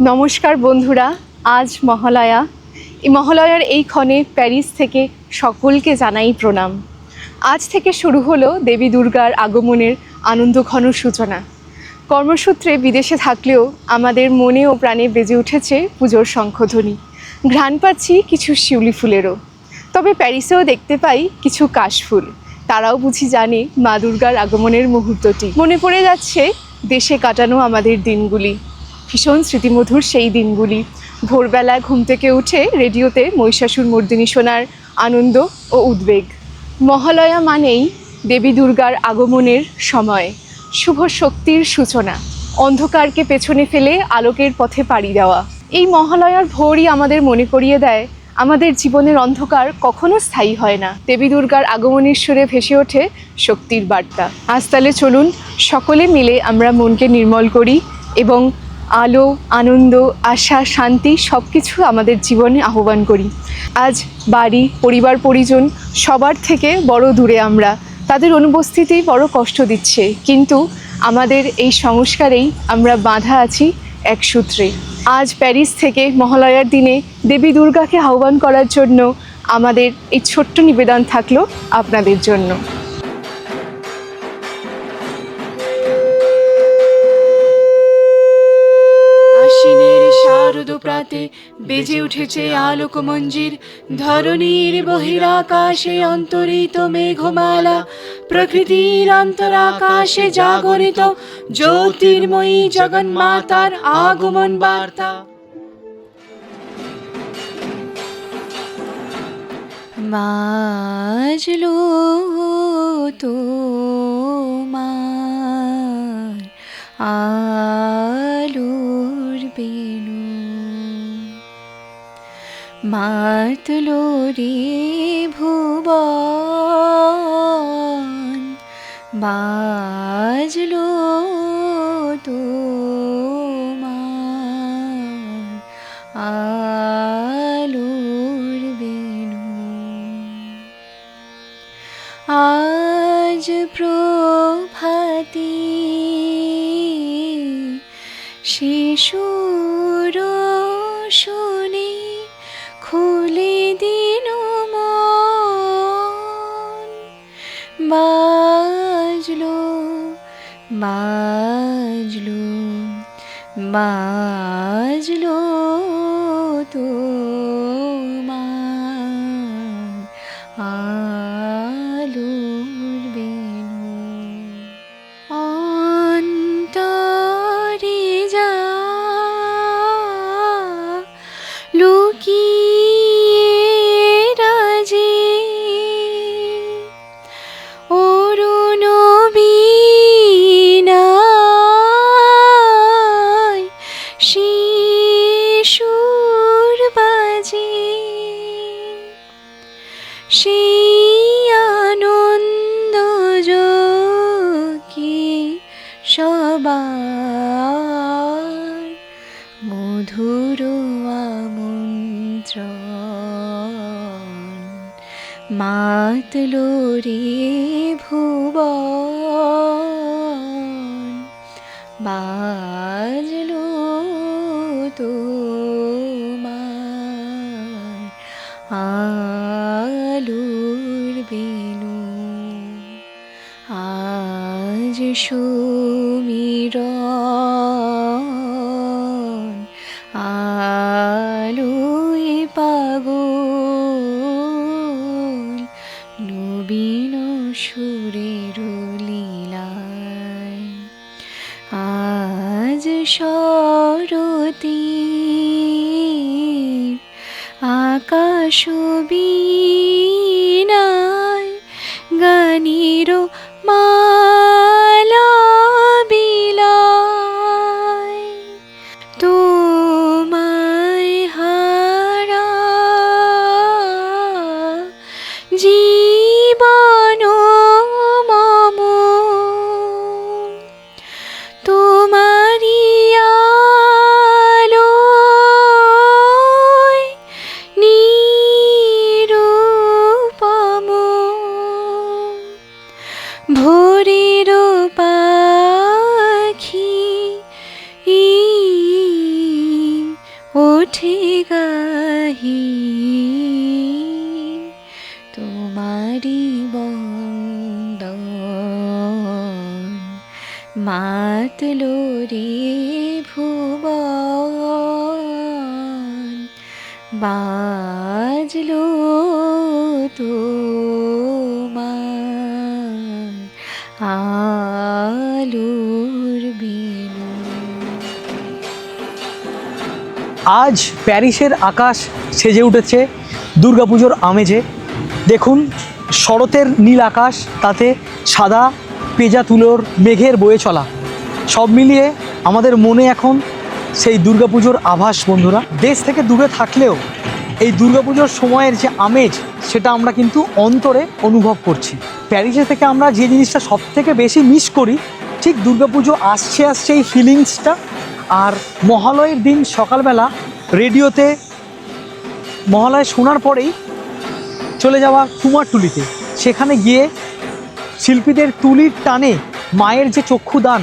নমস্কার বন্ধুরা, আজ মহালয়া। এই মহালয়ার এই ক্ষণে প্যারিস থেকে সকলকে জানাই প্রণাম। আজ থেকে শুরু হলো দেবী দুর্গার আগমনের আনন্দঘন সূচনা। কর্মসূত্রে বিদেশে থাকলেও আমাদের মনে ও প্রাণে বেজে উঠেছে পুজোর শঙ্খধ্বনি। ঘ্রাণ পাচ্ছি কিছু শিউলি ফুলেরও। তবে প্যারিসেও দেখতে পাই কিছু কাশফুল তারাও বুঝি জানে মা দুর্গার আগমনের মুহূর্তটি। মনে পড়ে যাচ্ছে, দেশে কাটানো আমাদের দিনগুলি। ভীষণ স্মৃতিমধুর সেই দিনগুলি। ভোরবেলা ঘুম থেকে উঠে রেডিওতে মহিষাসুর মর্দিনী শোনার আনন্দ ও উদ্বেগ। মহালয়া মানেই দেবী দুর্গার আগমনের সময়। শুভ শক্তির সূচনা। অন্ধকারকে পেছনে ফেলে আলোকের পথে পাড়ি দেওয়া। এই মহালয়ার ভোরই আমাদের মনে করিয়ে দেয়, আমাদের জীবনের অন্ধকার কখনো স্থায়ী হয় না। দেবী দুর্গার আগমনের সুরে ভেসে ওঠে শক্তির বার্তা। আজ তাহলে চলুন সকলে মিলে আমরা মনকে নির্মল করি এবং আলো, আনন্দ, আশা, শান্তি সব কিছু আমাদের জীবনে আহ্বান করি। আজ বাড়ি, পরিবার, পরিজন সবার থেকে বড় দূরে আমরা। তাদের অনুপস্থিতি বড় কষ্ট দিচ্ছে। কিন্তু আমাদের এই সংস্কারেই আমরা বাঁধা আছি এক সূত্রে। আজ প্যারিস থেকে মহালয়ার দিনে দেবী দুর্গাকে আহ্বান করার জন্য আমাদের এই ছোট্ট নিবেদন থাকল আপনাদের জন্য। প্রাতে বেজে উঠেছে আলোক মঞ্জির ধরণীর বহিরাকাশে অন্তরিত মেঘমালা। প্রকৃতির অন্তরাকাশে জাগরিত জ্যোতির্ময়ী জগন্মাতার আগমন বার্তা। মাজলো তোমার আলোর মাতলো রে ভুবন বাজলো তোমার আলোর বেনু আজ প্রভাতি শিশুর শুনে বাজলো মাজলু মাজলু তোমার সেই আনন্দ কি সবার মধুর আমন্ত্রণ। মাতলো ভুবন বাজলো আজ সুমিরন আলোয় পাগল নবীন সুরের লীলায়। আজ সরতী আকাশ বীণায় গানির উঠে গাহি তোমারি বন্দন মাতলো রে ভুবন। বাজলো তোমার আজ প্যারিসের আকাশ সেজে উঠেছে, দুর্গাপুজোর আমেজে। দেখুন, শরতের নীল আকাশ, তাতে সাদা পেজা তুলোর মেঘের বয়ে চলা। সব মিলিয়ে আমাদের মনে এখন সেই দুর্গাপুজোর আভাস, বন্ধুরা। দেশ থেকে দূরে থাকলেও এই দুর্গাপুজোর সময়ের যে আমেজ, সেটা আমরা কিন্তু অন্তরে অনুভব করছি। প্যারিসে থেকে আমরা যে জিনিসটা সব থেকে বেশি মিস করি, ঠিক দুর্গাপুজো আসছে আসছে এই ফিলিংসটা আর মহালয়ের দিন সকালবেলা রেডিওতে মহালয় শোনার পরেই চলে যাওয়া কুমারটুলিতে সেখানে গিয়ে শিল্পীদের তুলির টানে মায়ের যে চক্ষু দান,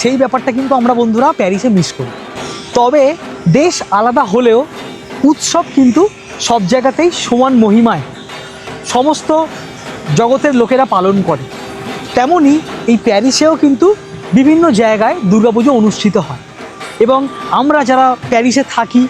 সেই ব্যাপারটা কিন্তু আমরা বন্ধুরা প্যারিসে মিস করি। তবে দেশ আলাদা হলেও উৎসব কিন্তু সব জায়গাতেই সমান মহিমায় সমস্ত জগতের লোকেরা পালন করে। তেমনই এই প্যারিসেও কিন্তু বিভিন্ন জায়গায় দুর্গাপুজো অনুষ্ঠিত হয়। এবং আমরা যারা প্যারিসে থাকি,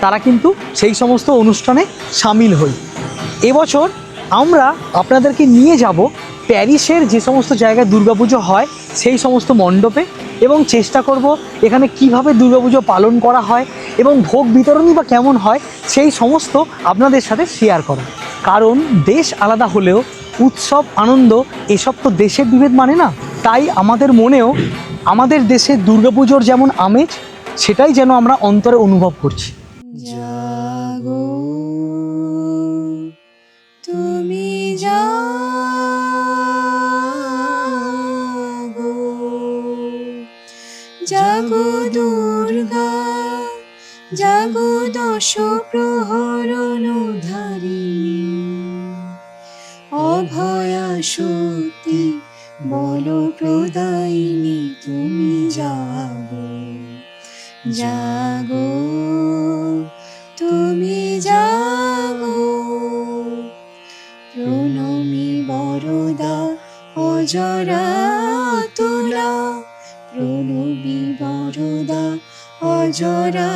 তারা কিন্তু সেই সমস্ত অনুষ্ঠানে সামিল হই। এবছর আমরা আপনাদেরকে নিয়ে যাব প্যারিসের যে সমস্ত জায়গায় দুর্গাপুজো হয়, সেই সমস্ত মণ্ডপে এবং চেষ্টা করব এখানে কীভাবে দুর্গাপুজো পালন করা হয় এবং ভোগ বিতরণই বা কেমন হয়, সেই সমস্ত আপনাদের সাথে শেয়ার করা। কারণ দেশ আলাদা হলেও উৎসব, আনন্দ, এসব তো দেশের বিভেদ মানে না। তাই আমাদের মনেও আমাদের দেশে দুর্গাপুজোর যেমন আমেজ সেটাই যেন আমরা অন্তরে অনুভব করছি। জাগো তুমি অভয়া শক্তি বল প্রদায়িনী তুমি জাগো জাগো, তুমি জাগো। প্রণমী বরদা, অজরা তোলা। প্রণবী বরদা, অজরা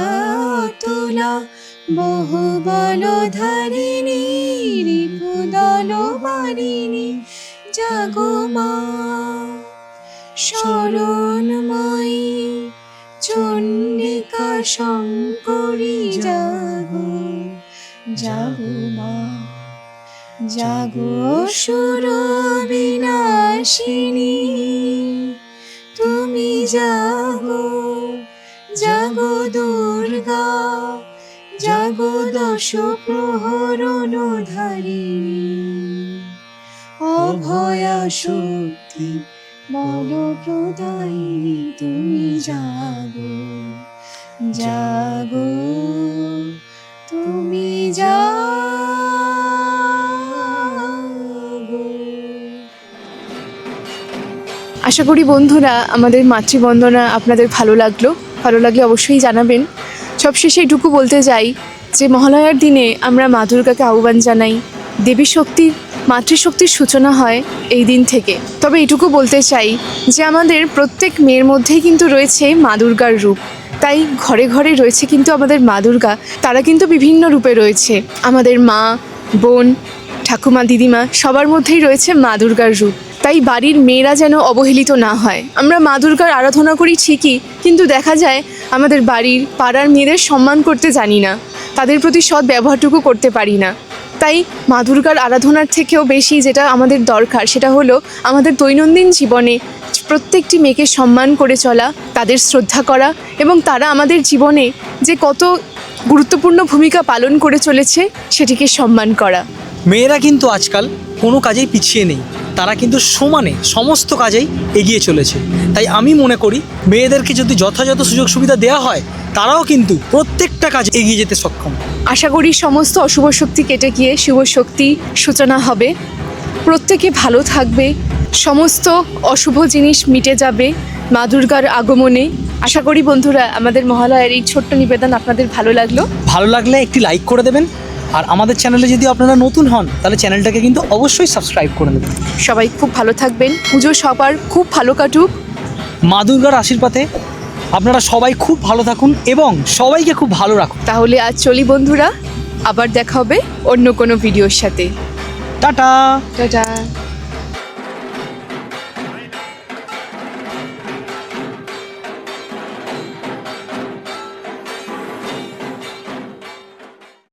তোলা। বহু বল ধারিণী রিপুদল বারিণী জাগো মা। শরণময়ী শঙ্করী জাগো জাগো মা। জাগো সুর বিনাশিনী তুমি জাগো জাগো দুর্গা। জাগো দশ প্রহরণ ধারিণী অভয়া শক্তি বল প্রদায়িনী তুমি জাগো জাগো, তুমি আশা করি বন্ধুরা, আমাদের মাতৃবন্দনা আপনাদের ভালো লাগল। ভালো লাগলে অবশ্যই জানাবেন। সবশেষে এইটুকু বলতে যাই যে, মহালয়ার দিনে আমরা মা দুর্গাকে আহ্বান জানাই। দেবী শক্তির, মাতৃশক্তির সূচনা হয় এই দিন থেকে। তবে এটুকু বলতে চাই যে, আমাদের প্রত্যেক মেয়ের মধ্যেই কিন্তু রয়েছে মা দুর্গার রূপ। তাই ঘরে ঘরে রয়েছে কিন্তু আমাদের মা দুর্গা। তারা কিন্তু বিভিন্ন রূপে রয়েছে। আমাদের মা, বোন, ঠাকুমা, দিদিমা সবার মধ্যেই রয়েছে মা দুর্গার রূপ। তাই বাড়ির মেয়েরা যেন অবহেলিত না হয়। আমরা মা দুর্গার আরাধনা করি ঠিকই, কিন্তু দেখা যায় আমাদের বাড়ির পাড়ার মেয়েদের সম্মান করতে জানি না। তাদের প্রতি সৎ ব্যবহারটুকু করতে পারি না। তাই মা দুর্গার আরাধনার থেকেও বেশি যেটা আমাদের দরকার সেটা হলো আমাদের দৈনন্দিন জীবনে প্রত্যেকটি মেয়েকে সম্মান করে চলা তাদের শ্রদ্ধা করা এবং তারা আমাদের জীবনে যে কত গুরুত্বপূর্ণ ভূমিকা পালন করে চলেছে সেটিকে সম্মান করা। মেয়েরা কিন্তু আজকাল কোনো কাজেই পিছিয়ে নেই। তারা কিন্তু সমানে সমস্ত কাজেই এগিয়ে চলেছে। তাই আমি মনে করি মেয়েদেরকে যদি যথাযথ সুযোগ সুবিধা দেওয়া হয় তারাও কিন্তু প্রত্যেকটা কাজ এগিয়ে যেতে সক্ষম। আশা করি সমস্ত অশুভ শক্তি কেটে গিয়ে শুভ শক্তি সূচনা হবে। প্রত্যেকে ভালো থাকবে সমস্ত অশুভ জিনিস মিটে যাবে মা দুর্গার আগমনে। আশা করি বন্ধুরা আমাদের মহালয়ার এই ছোট্ট নিবেদন আপনাদের ভালো লাগল। ভালো লাগলে একটি লাইক করে দেবেন। আর আমাদের চ্যানেলে যদি আপনারা নতুন হন তাহলে চ্যানেলটাকে কিন্তু অবশ্যই সাবস্ক্রাইব করে নেবেন। সবাই খুব ভালো থাকবেন পুজো সবার খুব ভালো কাটুক। মা দুর্গার আশীর্বাদে আপনারা সবাই খুব ভালো থাকুন এবং সবাইকে খুব ভালো রাখুন। তাহলে আজ চলি বন্ধুরা আবার দেখা হবে অন্য কোনো ভিডিওর সাথে। টাটা। টাটা।